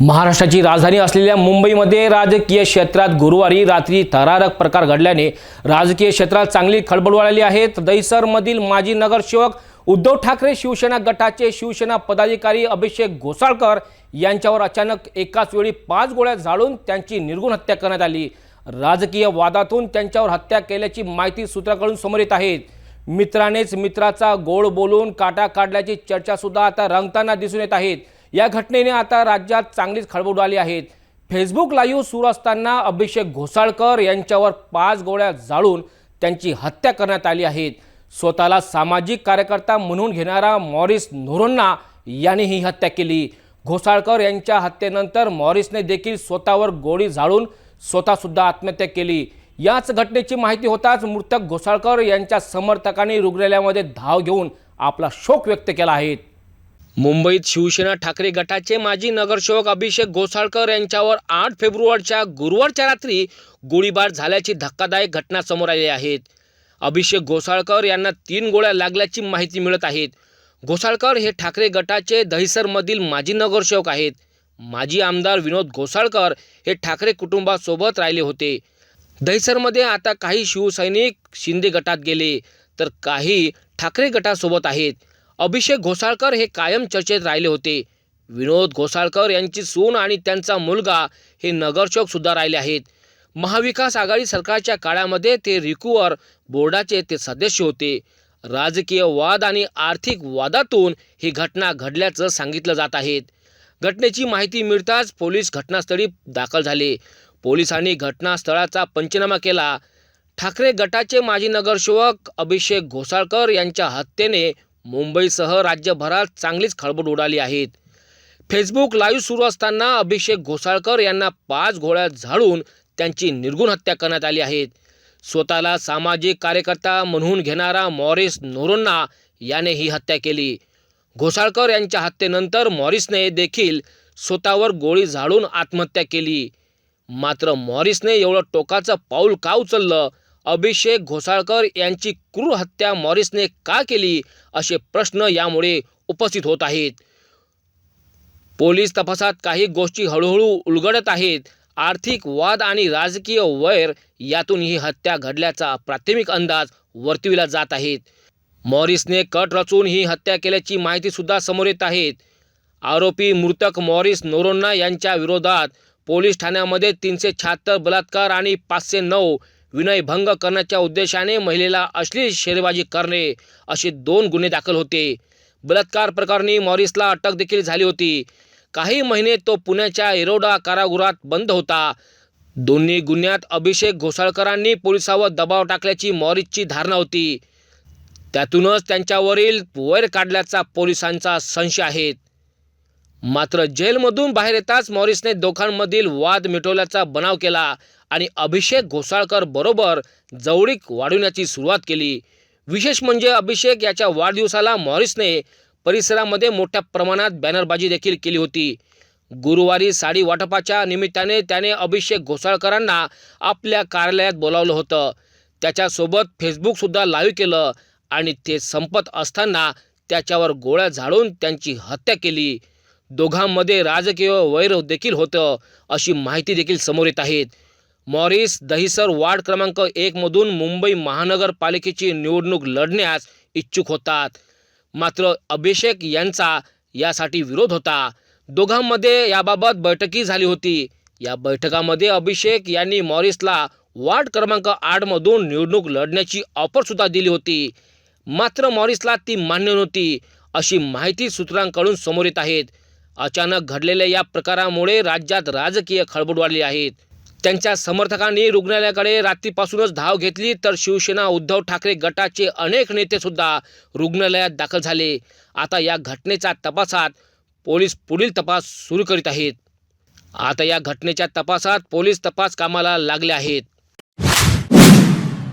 महाराष्ट्राची राजधानी असलेल्या मुंबईमध्ये राजकीय क्षेत्रात गुरुवारी रात्री थरारक प्रकार घडल्याने राजकीय क्षेत्रात चांगली खळबळ उडाली आहे. दहिसरमधील माजी नगरसेवक उद्धव ठाकरे शिवसेना गटाचे शिवसेना पदाधिकारी अभिषेक घोसाळकर यांच्यावर अचानक एकाच वेळी पाच गोळ्या झाडून त्यांची निर्गुण हत्या करण्यात आली. राजकीय वादातून त्यांच्यावर हत्या केल्याची माहिती सूत्राकडून समोर येत आहे. मित्रानेच मित्राचा गोड बोलून काटा काढल्याची चर्चासुद्धा आता रंगताना दिसून येत आहेत या घटनेने आता राज्यात चांगलीच खळबळ उडाली आहेत फेसबुक लाईव्ह सुरू असताना अभिषेक घोसाळकर यांच्यावर पाच गोळ्या जाळून त्यांची हत्या करण्यात आली आहे स्वतःला सामाजिक कार्यकर्ता म्हणून घेणारा मॉरिस नोरोन्ना याने ही हत्या केली. घोसाळकर यांच्या हत्येनंतर मॉरिसने देखील स्वतःवर गोळी झाडून स्वतःसुद्धा आत्महत्या केली. याच घटनेची माहिती होताच मृतक घोसाळकर यांच्या समर्थकांनी रुग्णालयामध्ये धाव घेऊन आपला शोक व्यक्त केला आहे. मुंबईत शिवसेना ठाकरे गटाचे माजी नगरसेवक अभिषेक घोसाळकर यांच्यावर आठ फेब्रुवारीच्या गुरुवारच्या रात्री गोळीबार झाल्याची धक्कादायक घटना समोर आली आहेत. अभिषेक घोसाळकर यांना तीन गोळ्या लागल्याची माहिती मिळत आहेत. घोसाळकर हे ठाकरे गटाचे दहिसरमधील माजी नगरसेवक आहेत. माजी आमदार विनोद घोसाळकर हे ठाकरे कुटुंबासोबत राहिले होते. दहिसरमध्ये आता काही शिवसैनिक शिंदे गटात गेले तर काही ठाकरे गटासोबत आहेत. अभिषेक घोसाळकर हे कायम चर्चेत राहिले होते. विनोद घोसाळकर यांची सून आणि त्यांचा मुलगा हे नगरसेवकसुद्धा राहिले आहेत. महाविकास आघाडी सरकारच्या काळामध्ये ते रिकूवर बोर्डाचे ते सदस्य होते. राजकीय वाद आणि आर्थिक वादातून ही घटना घडल्याचं सांगितलं जात आहेत घटनेची माहिती मिळताच पोलीस घटनास्थळी दाखल झाले. पोलिसांनी घटनास्थळाचा पंचनामा केला. ठाकरे गटाचे माजी नगरसेवक अभिषेक घोसाळकर यांच्या हत्येने मुंबईसह राज्यभरात चांगलीच खळबळ उडाली आहेत. फेसबुक लाईव्ह सुरू असताना अभिषेक घोसाळकर यांना पाच गोळ्या झाडून त्यांची निर्गुण हत्या करण्यात आली आहे स्वतःला सामाजिक कार्यकर्ता म्हणून घेणारा मॉरिस नोरोन्ना याने ही हत्या केली. घोसाळकर यांच्या हत्येनंतर मॉरिसने देखील स्वतःवर गोळी झाडून आत्महत्या केली. मात्र मॉरिसने एवढं टोकाचं पाऊल का उचललं? अभिषेक घोसाळकर यांची क्रूर हत्या मॉरिसने का केली असे प्रश्न यामुळे उपस्थित होत आहेत. पोलीस तपासात काही गोष्टी हळूहळू उलगडत आहेत. आर्थिक वाद आणि राजकीय वैर यातून ही हत्या घडल्याचा प्राथमिक अंदाज वर्तविला जात आहेत मॉरिसने कट रचून ही हत्या केल्याची माहितीसुद्धा समोर येत आहेत आरोपी मृतक मॉरिस नोरोन्ना यांच्या विरोधात पोलीस ठाण्यामध्ये तीनशे शहात्तर बलात्कार आणि पाचशे नऊ विनयभंग करण्याच्या उद्देशाने महिलेला अश्लील शेरेबाजी करणे असे दोन गुन्हे दाखल होते. बलात्कार प्रकरणी मॉरिसला अटक देखील झाली होती. काही महिने तो पुण्याच्या एरोडा कारागृहात बंद होता. दोन्ही गुन्ह्यात अभिषेक घोसाळकरांनी पोलिसावर दबाव टाकल्याची मॉरिसची धारणा होती. त्यातूनच त्यांच्यावरील वैर काढल्याचा पोलिसांचा संशय आहे. मात्र जेलमधून बाहेर येताच मॉरिसने दोघांमधील वाद मिटवल्याचा बनाव केला. आणि अभिषेक घोसाळकर बरोबर जवळीक वाढविण्याची सुरुवात केली. विशेष म्हणजे अभिषेक याच्या वाढदिवसाला मॉरिसने परिसरामध्ये मोठ्या प्रमाणात बॅनरबाजी देखील केली होती. गुरुवारी साडी वाटपाच्या निमित्ताने त्याने अभिषेक घोसाळकरांना आपल्या कार्यालयात बोलावलं होतं. त्याच्यासोबत फेसबुकसुद्धा लाईव्ह केलं आणि ते संपत असताना त्याच्यावर गोळ्या झाडून त्यांची हत्या केली. दोघांमध्ये राजकीय वैर देखील होतं अशी माहिती देखील समोर येत आहेत. मॉरिस दहिसर वार्ड क्रमांक एकमधून मुंबई महानगरपालिकेची निवडणूक लढण्यास इच्छुक होतात. मात्र अभिषेक यांचा यासाठी विरोध होता. दोघांमध्ये याबाबत बैठकी झाली होती. या बैठकामध्ये अभिषेक यांनी मॉरिसला वार्ड क्रमांक आठमधून निवडणूक लढण्याची ऑफरसुद्धा दिली होती. मात्र मॉरिसला ती मान्य नव्हती. अशी माहिती सूत्रांकडून समोर येत आहेत. अचानक घडलेल्या या प्रकारामुळे राज्यात राजकीय खळबळ वाढली आहेत त्यांच्या समर्थकांनी रुग्णालयाकडे रात्रीपासूनच धाव घेतली तर शिवसेना उद्धव ठाकरे गटाचे अनेक नेतेसुद्धा रुग्णालयात दाखल झाले. आता या घटनेच्या तपासात पोलीस पुढील तपास सुरू करीत आहेत. आता या घटनेच्या तपासात पोलीस तपास कामाला लागले आहेत.